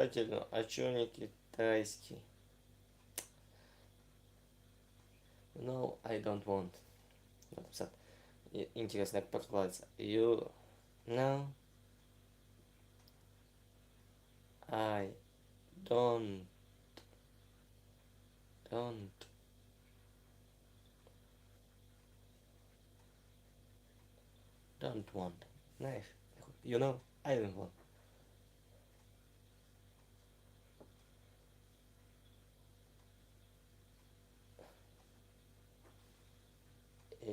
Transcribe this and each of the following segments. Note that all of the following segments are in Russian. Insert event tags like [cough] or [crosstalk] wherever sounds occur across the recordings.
Обязательно. А чё не китайский? No, I don't want. Надо писать. И- Интересно, как прокладывается. You know I don't don't don't want. Знаешь, you know, I don't want.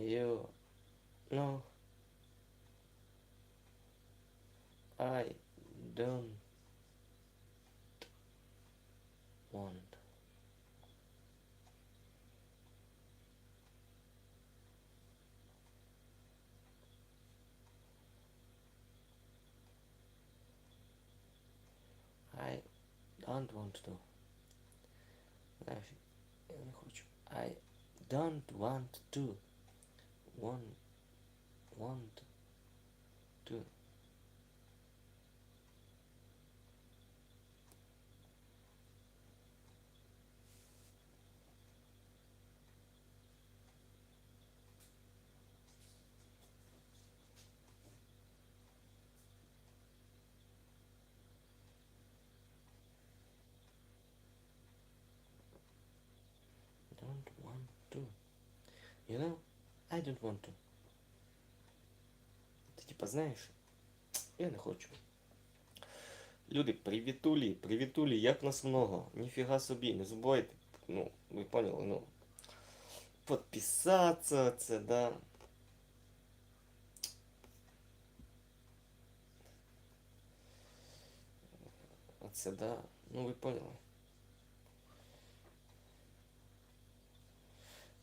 You. No. I don't want. I don't want to. I don't want to. Don't want to. You know, I don't want to. Ти типа знаєш, я не хочу. Люди, привітулі, привітулі, як нас много. Ніфіга собі, не забувайте. Ну, ви поняли, ну. Подписаться, це да. Оце да. Ну ви поняли.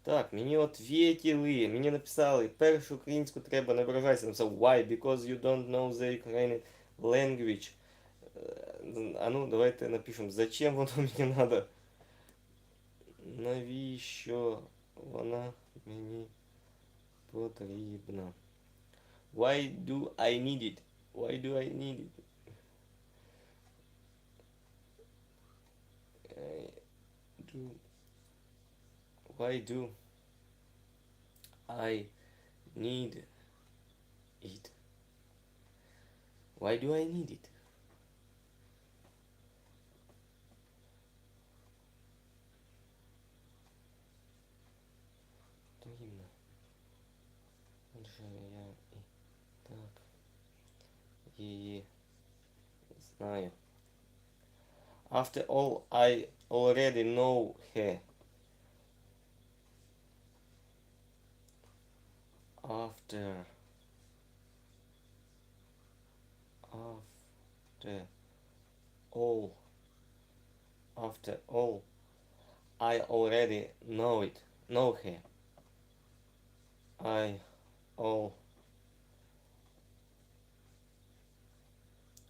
Так, мені ответили, мені написали, першу українську треба не ображайся. Написав why? Because you don't know the Ukrainian language. Е, А ну, давайте напишемо, зачем воно [laughs] мені надо? Навіщо вона мені потрібна? Why do I need it? Why do I need it? I do why do I need it? Why do I need it? Потрібно. Отже, я і так її знаю. After all, I already know her. After. After all. After all. I already know it. Know her. I all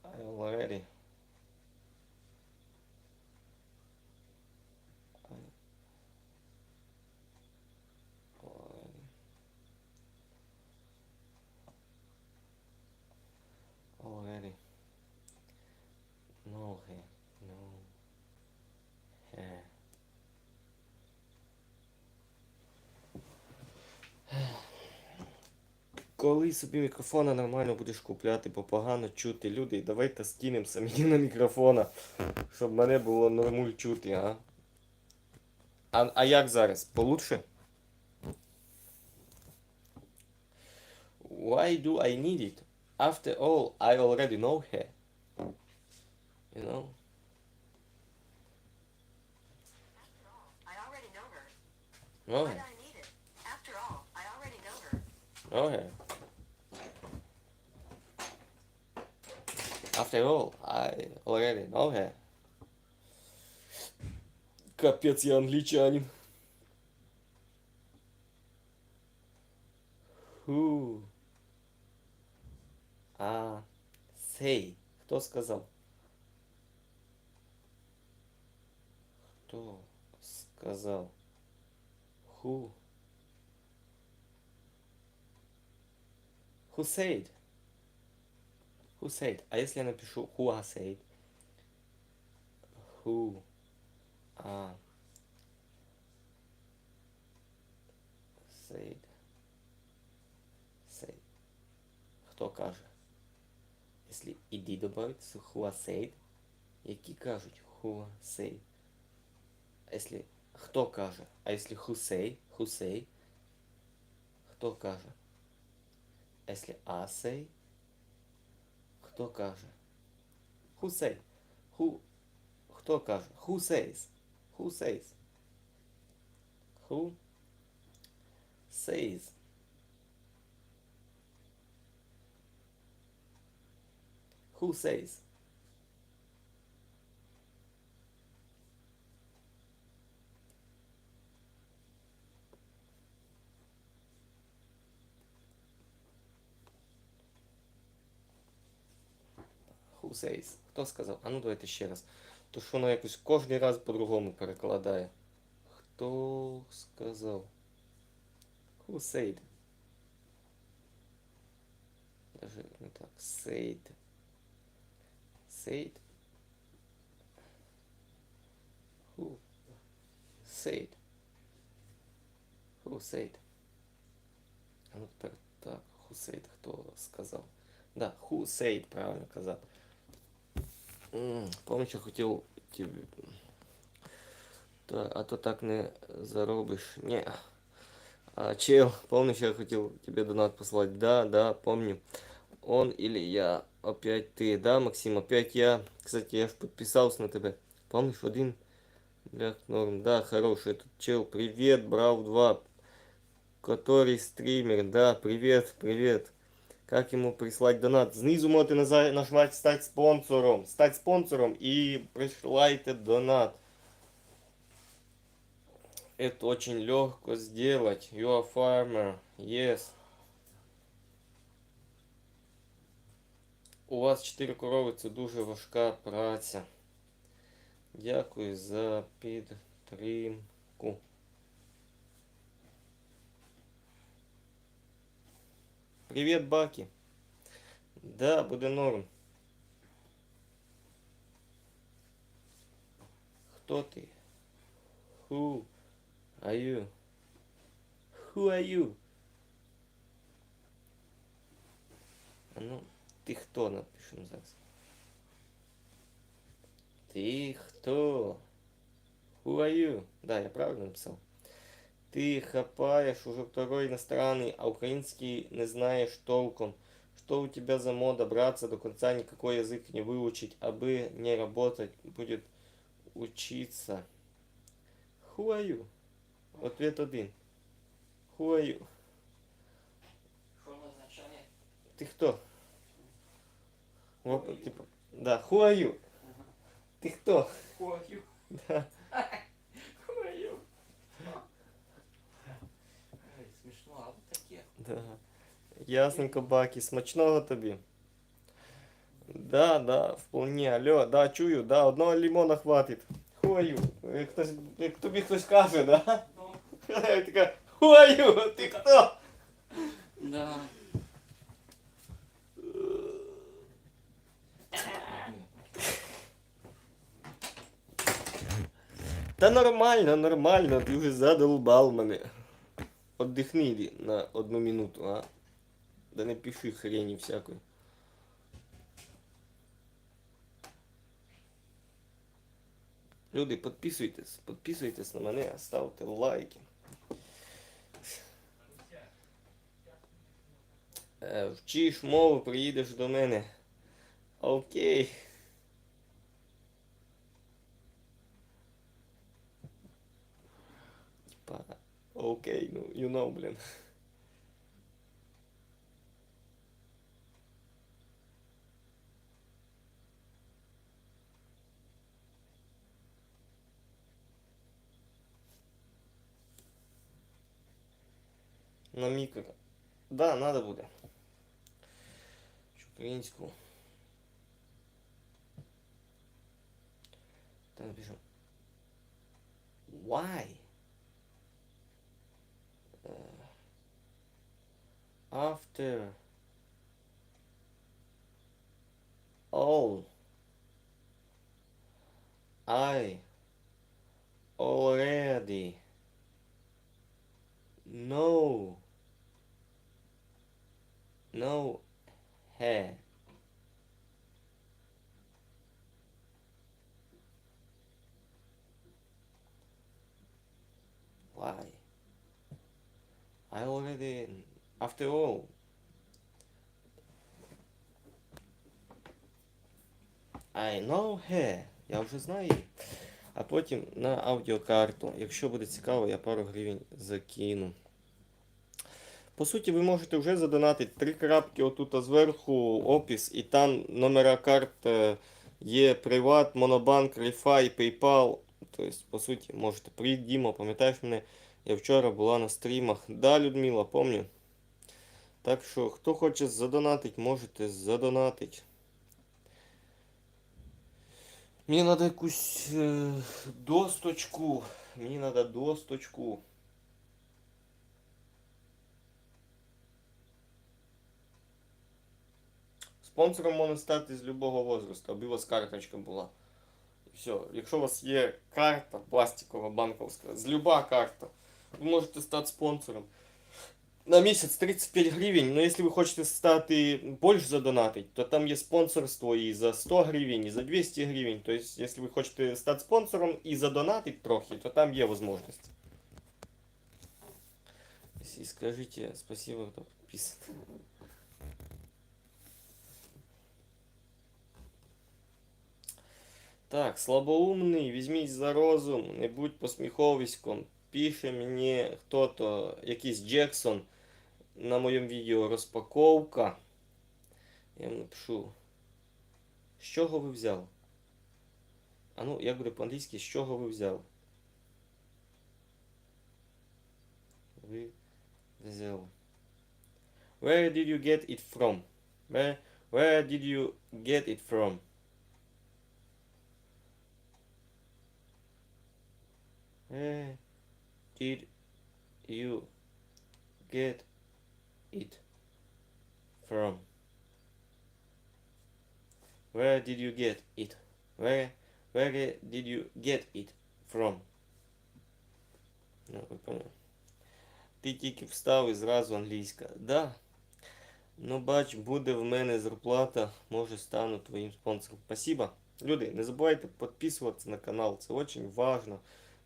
I already know her, know her. Коли собі мікрофона нормально будеш купляти, бо погано чути люди, давайте скинемося мені [laughs] на мікрофона, щоб мене було нормуль чути, а? А, а як зараз? Получше? Why do I need it? After all, I already know her. You know? After all, I already know her. Know Why her. do I need it? After all, I already know her. Know her. After all, I already know her. Капец, я англичанин. Who? А, say. Кто сказал? Кто сказал? Who? Who said? Who said? А если я напишу who I said? Who? А. Said. Said. Хто каже? Добавить, то who said. Які кажуть say. А якщо хто каже? А say, who say. Хто каже? А I say. Хто каже? Say? Who Хто каже? Who says? Who says? Who says? Says? Хто сказав? А ну давайте ще раз. То що воно якось кожен раз по-другому перекладає. Хто сказав? Who said? Даже не так. Said. Said. Who said? Who said? Ну тепер так. Who said? Хто сказав? Да, who said, правильно казати. М, Помню, хотів тобі. Та, а то так не заробиш. Не. А, чел, помнишь, я хотел тебе донат послать? Да, да, помню. Он или я? Опять ты, да, Максим, опять я. Кстати, я ж подписался на тебя. Помнишь, один? Блях, норм. Да, хороший этот чел. Привет, Брав 2. Который стример, да, привет, привет. Как ему прислать донат? Знизу можете нажать стать спонсором. Стать спонсором и присылайте донат. Это очень легко сделать. You are farmer. Yes. У вас 4 корови це дуже важка праця. Дякую за підтримку. Привіт, Бакі. Да, буде норм. Хто ти? Who are you? Who are you? А ну, ти хто напишемо зараз? Ти хто? Who are you? Да, я правильно написал. Ты хапаешь уже второй иностранный, а украинский не знаешь толком. Что у тебя за мода браться до конца никакой язык не выучить, абы не работать будет учиться. Who are you? Ответ один. Who are you? Що означає? Ты кто? Вот, Who are you? типа, да, who are you? Ты кто? Хою. Да. [laughs] Хою. Ой, Смішно, а от таке. Да. Ясненько, Баки, смачного тобі. Да, да, вполне. Алло, да, чую, да, одного лимона хватить. Хую. Як хтось, як тобі хтось каже, да? Ну, [laughs] Я така, хую, ти хто? да. Та нормально, нормально, ти вже задолбал мене. Отдихни на одну минуту, а? Да не пиши хрені всякої. Люди, підписуйтесь, підписуйтесь на мене, ставте лайки. Е, Вчиш мову, приїдеш до мене. Окей. Окей, ну, you know, блин. На микро. Да, надо буде. Українську. Так напишем. Why? After all I already know know her. Why? I already, after all, I know her. Я вже знаю її. А потім на аудіокарту. Якщо буде цікаво, я пару гривень закину. По суті, ви можете вже задонатити три крапки отут зверху, опис, і там номера карт е, є Приват, Монобанк, Рефай, PayPal. Тобто, по суті, можете привіт, Діма, пам'ятаєш мене? Я вчора була на стрімах. Да, Людмила, помню. Так що, хто хоче задонатить, можете задонатить. Мені треба якусь е, досточку. Мені треба досточку. Спонсором можна стати з будь-якого возрасту, аби у вас карточка була. І все. Якщо у вас є карта пластикова, банковська, з люба карта, ви можете стати спонсором. На місяць 35 гривень, но якщо ви хочете стати більше задонатить, то там є спонсорство і за 100 гривень, і за 200 гривень. Тобто, якщо ви хочете стати спонсором і задонатить трохи, то там є можливість. І скажіть спасибо, хто підписаний. Так, слабоумний, візьміть за розум, не будь посміховиськом. Пише мені хто-то, якийсь Джексон на моєму відео розпаковка. Я йому напишу. З чого ви взяли? А ну, як буде по-англійськи, з чого ви взяли? Ви взяли. Where did you get it from? Where, where did you get it from? Where did you get it from? Where did you get it? Where where did you get it from? Ну, ви поняли. Ти тільки встав і зразу англійська. Да. Ну, бач, буде в мене зарплата, може стану твоїм спонсором. Спасибо. Люди, не забувайте підписуватися на канал. Це дуже важливо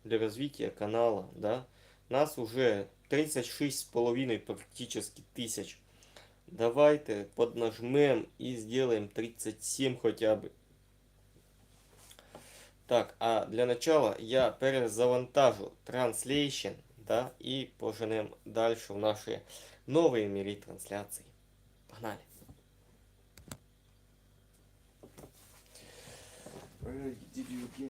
для развития канала, да. Нас уже 36,5 практически тысяч. Давайте поднажмем и сделаем 37 хотя бы. Так, а для начала я перезавантажу Translation, да, и поженем дальше в наши новые миры трансляций. Погнали.